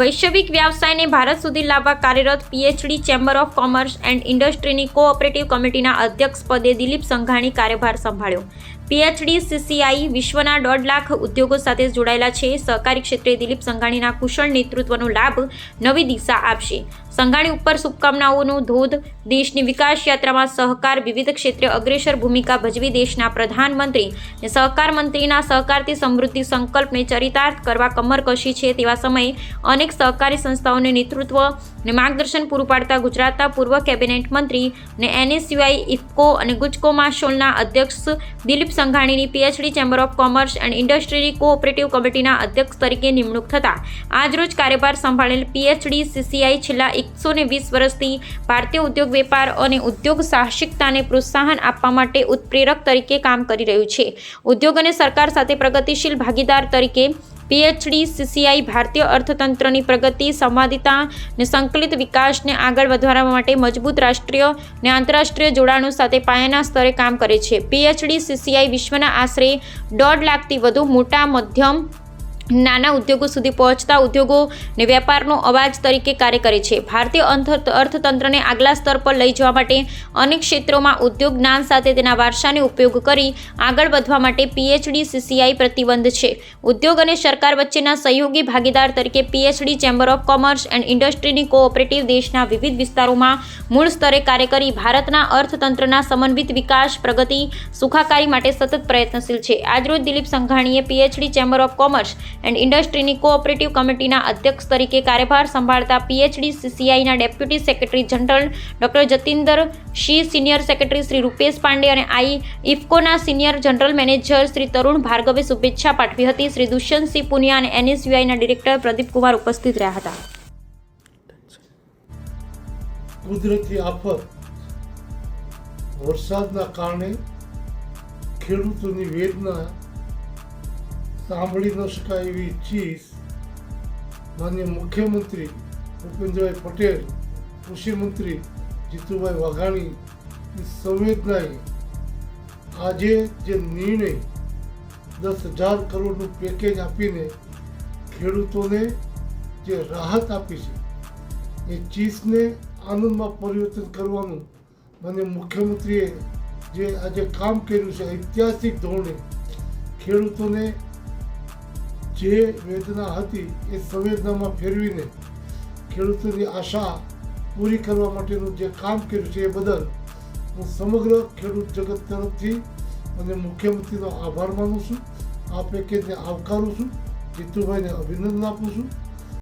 વૈશ્વિક વ્યવસાયને ભારત સુધી લાવવા કાર્યરત PHD chamber of commerce and ઇન્ડસ્ટ્રીની cooperative કમિટીના અધ્યક્ષ પદે દિલીપ સંઘાણી કાર્યભાર સંભાળ્યો. પીએચડી, સીસીઆઈ વિશ્વના દોઢ લાખ ઉદ્યોગો સાથે જોડાયેલા છે. સહકારી ક્ષેત્રે દિલીપ સંઘાણીના કુશળ નેતૃત્વનો લાભ નવી દિશા આપશે. સંઘાણી ઉપર શુભકામનાઓનો ધોધ, દેશની વિકાસ યાત્રામાં સહકાર, વિવિધ ક્ષેત્રે અગ્રેસર ભૂમિકા ભજવી દેશના પ્રધાનમંત્રી અને સહકાર મંત્રીના સહકારથી સમૃદ્ધિ સંકલ્પને ચરિતાર્થ કરવા કમર કશી છે તેવા સમયે અનેક સહકારી સંસ્થાઓને નેતૃત્વ અને માર્ગદર્શન પૂરું પાડતા ગુજરાતના પૂર્વ કેબિનેટ મંત્રી અને એનએસયુઆઈ, ઇફકો અને ગુજકોમા શોલના અધ્યક્ષ Dilip સંઘાણીની PHD chamber of commerce and ઇન્ડસ્ટ્રીની cooperative કમિટીના અધ્યક્ષ તરીકે નિમણૂક થતાં આજરોજ કાર્યભાર સંભાળેલ પીએચડી સીસીઆઈ છેલ્લા એકસો વીસ વર્ષથી ભારતીય ઉદ્યોગ વેપાર અને ઉદ્યોગ સાહસિકતાને પ્રોત્સાહન આપવા માટે ઉત્પ્રેરક તરીકે કામ કરી રહ્યું છે. ઉદ્યોગ અને સરકાર સાથે પ્રગતિશીલ ભાગીદાર તરીકે પીએચડી, સીસીઆઈ, ભારતીય અર્થતંત્રની પ્રગતિ, સંવાદિતા અને સંકલિત વિકાસને આગળ વધારવા માટે મજબૂત રાષ્ટ્રીય અને આંતરરાષ્ટ્રીય જોડાણો સાથે પાયાના સ્તરે કામ કરે છે. પીએચડી, સીસીઆઈ વિશ્વના આશરે દોઢ લાખથી વધુ મોટા, મધ્યમ નાના ઉદ્યોગો સુધી પહોંચતા ઉદ્યોગો ને વેપારનો અવાજ તરીકે કાર્ય કરે છે. ભારતીય અર્થતંત્રને આગલા સ્તર પર લઈ જવા માટે અનેક ક્ષેત્રોમાં ઉદ્યોગ જ્ઞાન સાથે તેના વારસાને ઉપયોગ કરી આગળ વધવા માટે પીએચડી, સીસીઆઈ પ્રતિબંધ છે. ઉદ્યોગ અને સરકાર વચ્ચેના સહયોગી ભાગીદાર તરીકે PHD, chamber of commerce and ઇન્ડસ્ટ્રીની cooperative દેશના વિવિધ વિસ્તારોમાં મૂળ સ્તરે કાર્ય કરી ભારતના અર્થતંત્રના સમન્વિત વિકાસ, પ્રગતિ, સુખાકારી માટે સતત પ્રયત્નશીલ છે. આજરોજ Dilip સંઘાણીએ PHD, chamber of commerce and ઇન્ડસ્ટ્રીની cooperative કમિટીના અધ્યક્ષ તરીકે કાર્યભાર સંભાળતા PHD સીસીઆઈના deputy secretary general doctor Jatinder શી સિનિયર સેક્રેટરી શ્રી રૂપેશ પાંડે અને આઈ ઇફકોના senior general manager Shri Tarun ભાર્ગવે શુભેચ્છા પાઠવી હતી. શ્રી દુષ્યંતસિંહ પુનિયા અને એનએસયુઆઈના ડિરેક્ટર પ્રદીપ કુમાર ઉપસ્થિત રહ્યા હતા. કુદરતી આફત, વરસાદના કારણે ખેડૂતોની વેદના સાંભળી ન શકાય એવી ચીજ માન્ય મુખ્યમંત્રી ભૂપેન્દ્રભાઈ પટેલ, કૃષિમંત્રી જીતુભાઈ વાઘાણીની સંવેદનાએ આજે જે નિર્ણય દસ હજાર કરોડનું પેકેજ આપીને ખેડૂતોને જે રાહત આપી છે, એ ચીજને આનંદમાં પરિવર્તન કરવાનું મને મુખ્યમંત્રીએ જે આજે કામ કર્યું છે, ઐતિહાસિક ધોરણે ખેડૂતોને જે વેદના હતી એ સંવેદનામાં ફેરવીને ખેડૂતોની આશા પૂરી કરવા માટેનું જે કામ કર્યું છે એ બદલ હું સમગ્ર ખેડૂત જગત તરફથી અને મુખ્યમંત્રીનો આભાર માનું છું. આ પેકેજને આવકારું છું. જીતુભાઈને અભિનંદન આપું છું.